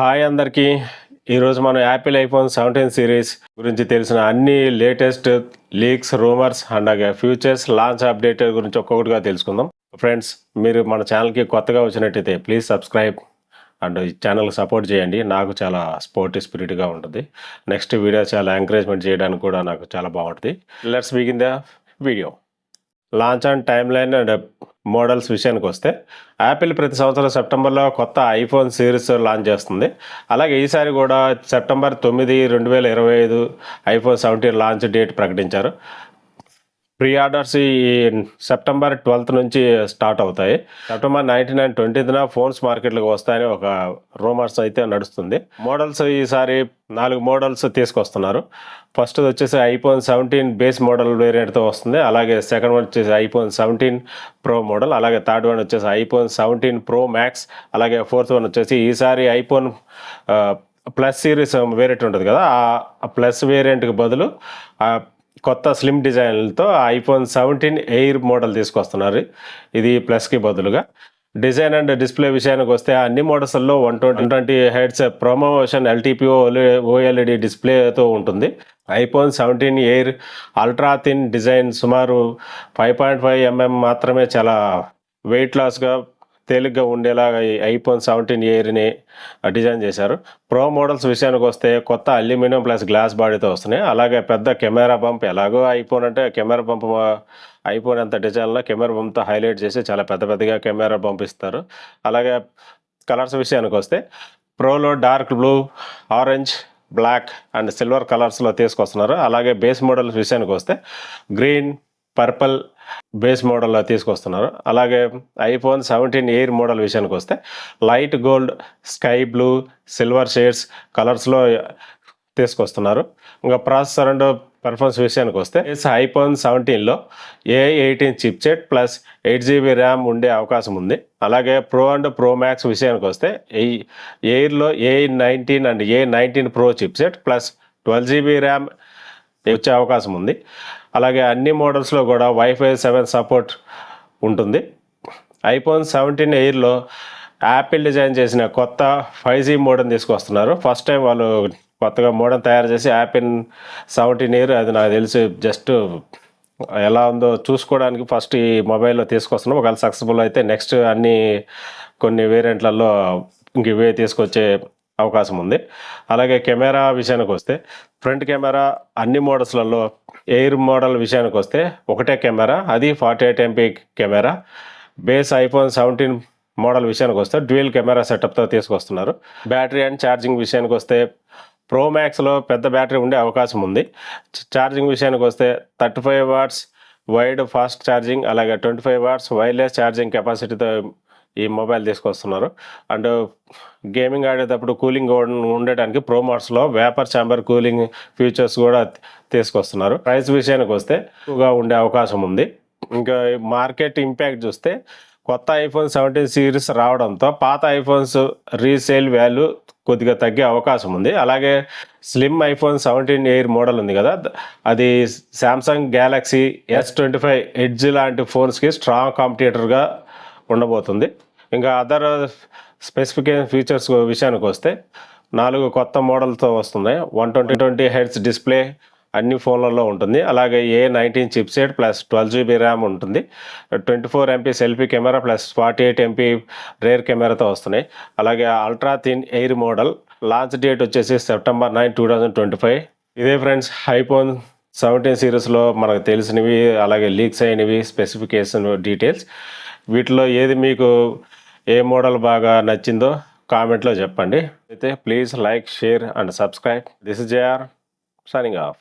Hi అందరికీ. ఈరోజు మనం యాపిల్ ఐఫోన్ సెవెంటీన్ సిరీస్ గురించి తెలిసిన అన్ని latest leaks rumours and futures launch update గురించి ఒక్కొక్కటిగా తెలుసుకుందాం. ఫ్రెండ్స్ మీరు మన ఛానల్కి కొత్తగా వచ్చినట్టయితే ప్లీజ్ సబ్స్క్రైబ్ అండ్ ఈ ఛానల్కి సపోర్ట్ చేయండి. నాకు చాలా స్పోర్టివ్ స్పిరిట్గా ఉంటుంది. నెక్స్ట్ వీడియో చాలా ఎంకరేజ్మెంట్ చేయడానికి కూడా నాకు చాలా బాగుంటుంది. Let's begin the video launch and timeline and models విషయానికి వస్తే యాపిల్ ప్రతి సంవత్సరం సెప్టెంబర్లో కొత్త ఐఫోన్ సిరీస్ లాంచ్ చేస్తుంది. అలాగే ఈసారి కూడా సెప్టెంబర్ తొమ్మిది రెండు వేల ఇరవై ఐదు ఐఫోన్ సెవెంటీన్ లాంచ్ డేట్ ప్రకటించారు. ప్రీ ఆర్డర్స్ ఈ సెప్టెంబర్ ట్వెల్త్ నుంచి స్టార్ట్ అవుతాయి. సెప్టెంబర్ నైన్టీన్ అండ్ ట్వంటీత్న ఫోన్స్ మార్కెట్లకు వస్తాయని ఒక రూమర్స్ అయితే నడుస్తుంది. మోడల్స్ ఈసారి నాలుగు మోడల్స్ తీసుకొస్తున్నారు. ఫస్ట్ వచ్చేసి ఐఫోన్ సెవెంటీన్ బేస్ మోడల్ వేరియంట్తో వస్తుంది. అలాగే సెకండ్ వన్ వచ్చేసి ఐఫోన్ సెవెంటీన్ ప్రో మోడల్ అలాగే థర్డ్ వన్ వచ్చేసి ఐఫోన్ సెవెంటీన్ ప్రో మ్యాక్స్ అలాగే ఫోర్త్ వన్ వచ్చేసి ఈసారి ఐఫోన్ ప్లస్ సిరీస్ వేరియంట్ ఉంటుంది కదా ఆ ప్లస్ వేరియంట్కి బదులు కొత్త స్లిమ్ డిజైన్లతో ఐఫోన్ సెవెంటీన్ ఎయిర్ మోడల్ తీసుకొస్తున్నారు. ఇది ప్లస్కి బదులుగా. డిజైన్ అండ్ డిస్ప్లే విషయానికి వస్తే అన్ని మోడల్స్లో one twenty twenty hertz promotion LTPO OLED డిస్ప్లేతో ఉంటుంది. IPhone seventeen air ultra thin design సుమారు ఫైవ్ పాయింట్ ఫైవ్ ఎంఎం మాత్రమే చాలా వెయిట్ లాస్గా తేలిగ్గా ఉండేలాగా ఈ ఐఫోన్ సెవెంటీన్ ఇయర్ని డిజైన్ చేశారు. ప్రో మోడల్స్ విషయానికి వస్తే కొత్త అల్యూమినియం ప్లస్ గ్లాస్ బాడీతో వస్తున్నాయి. అలాగే పెద్ద కెమెరా పంప్ ఎలాగో ఐఫోన్ అంటే కెమెరా పంప్ ఐఫోన్ అంత డిజైన్లో కెమెరా పంప్తో హైలైట్ చేసి చాలా పెద్ద పెద్దగా కెమెరా పంపిస్తారు అలాగే కలర్స్ విషయానికి వస్తే ప్రోలో dark blue orange black and silver కలర్స్లో తీసుకొస్తున్నారు. అలాగే బేస్ మోడల్స్ విషయానికి వస్తే గ్రీన్ పర్పల్ బేస్ మోడల్లో తీసుకొస్తున్నారు. అలాగే ఐఫోన్ సెవెంటీన్ ఎయిర్ మోడల్ విషయానికి వస్తే light gold sky blue silver shades కలర్స్లో తీసుకొస్తున్నారు. ఇంకా ప్రాసెసర్ అండ్ పర్ఫార్మెన్స్ విషయానికి వస్తే ఐఫోన్ సెవెంటీన్లో A eighteen chipset plus eight GB RAM ఉండే అవకాశం ఉంది. అలాగే ప్రో అండ్ ప్రో మ్యాక్స్ విషయానికి వస్తే ఈ ఎయిర్లో A nineteen and A nineteen pro chipset plus twelve GB RAM వచ్చే అవకాశం ఉంది. అలాగే అన్ని మోడల్స్లో కూడా వైఫై సెవెన్ సపోర్ట్ ఉంటుంది. ఐఫోన్ సెవెంటీన్ ఎయిర్లో యాపిల్ డిజైన్ చేసిన కొత్త ఫైవ్ జీ మోడల్ తీసుకొస్తున్నారు. ఫస్ట్ టైం వాళ్ళు కొత్తగా మోడల్ తయారు చేసి యాపిల్ సెవెంటీన్ ఇయర్ అది నాకు తెలిసి జస్ట్ ఎలా ఉందో చూసుకోవడానికి ఫస్ట్ ఈ మొబైల్లో తీసుకొస్తున్నాం. ఒకవేళ సక్సెస్ఫుల్ అయితే నెక్స్ట్ అన్ని కొన్ని వేరియంట్లలో ఇంక ఇవే తీసుకొచ్చే అవకాశం ఉంది అలాగే కెమెరా విషయానికి వస్తే ఫ్రంట్ కెమెరా అన్ని మోడల్స్లలో ఎయిర్ మోడల్ విషయానికి వస్తే ఒకటే కెమెరా అది forty eight MP camera. Base iPhone seventeen model విషయానికి వస్తే డ్యూయల్ కెమెరా సెటప్తో తీసుకొస్తున్నారు. బ్యాటరీ అండ్ ఛార్జింగ్ విషయానికి వస్తే ప్రో మ్యాక్స్లో పెద్ద బ్యాటరీ ఉండే అవకాశం ఉంది ఛార్జింగ్ విషయానికి వస్తే thirty five watts wired fast charging అలాగే twenty five watts wireless charging కెపాసిటీతో ఈ మొబైల్ తీసుకొస్తున్నారు. అండ్ గేమింగ్ ఆడేటప్పుడు కూలింగ్ ఉండడానికి ప్రోమోడ్స్లో వేపర్ ఛాంబర్ కూలింగ్ ఫీచర్స్ కూడా తీసుకొస్తున్నారు. ప్రైస్ విషయానికి వస్తే ఎక్కువగా ఉండే అవకాశం ఉంది. ఇంకా మార్కెట్ ఇంపాక్ట్ చూస్తే కొత్త ఐఫోన్ సెవెంటీన్ సిరీస్ రావడంతో పాత ఐఫోన్స్ రీసేల్ వాల్యూ కొద్దిగా తగ్గే అవకాశం ఉంది. అలాగే slim iPhone seventeen air model ఉంది కదా. అది Samsung Galaxy S twenty five edge లాంటి ఫోన్స్కి స్ట్రాంగ్ కాంపిటేటర్గా ఉండబోతుంది. ఇంకా అదర్ స్పెసిఫికేషన్ ఫీచర్స్ విషయానికి వస్తే నాలుగు కొత్త మోడల్తో వస్తున్నాయి one twenty twenty hertz display అన్ని ఫోన్లలో ఉంటుంది. అలాగే A nineteen chipset plus twelve GB RAM ఉంటుంది. Twenty four MP selfie camera plus forty eight MP rear కెమెరాతో వస్తున్నాయి. అలాగే ultra thin air model launch date వచ్చేసి September nine two thousand twenty five. ఇదే ఫ్రెండ్స్ ఐఫోన్ సెవెంటీన్ సిరీస్లో మనకు తెలిసినవి అలాగే లీక్స్ అయినవి స్పెసిఫికేషన్ డీటెయిల్స్ వీటిలో ఏది మీకు ఏ మోడల్ బాగా నచ్చిందో కామెంట్లో చెప్పండి. అయితే please like share and subscribe. This is JR signing off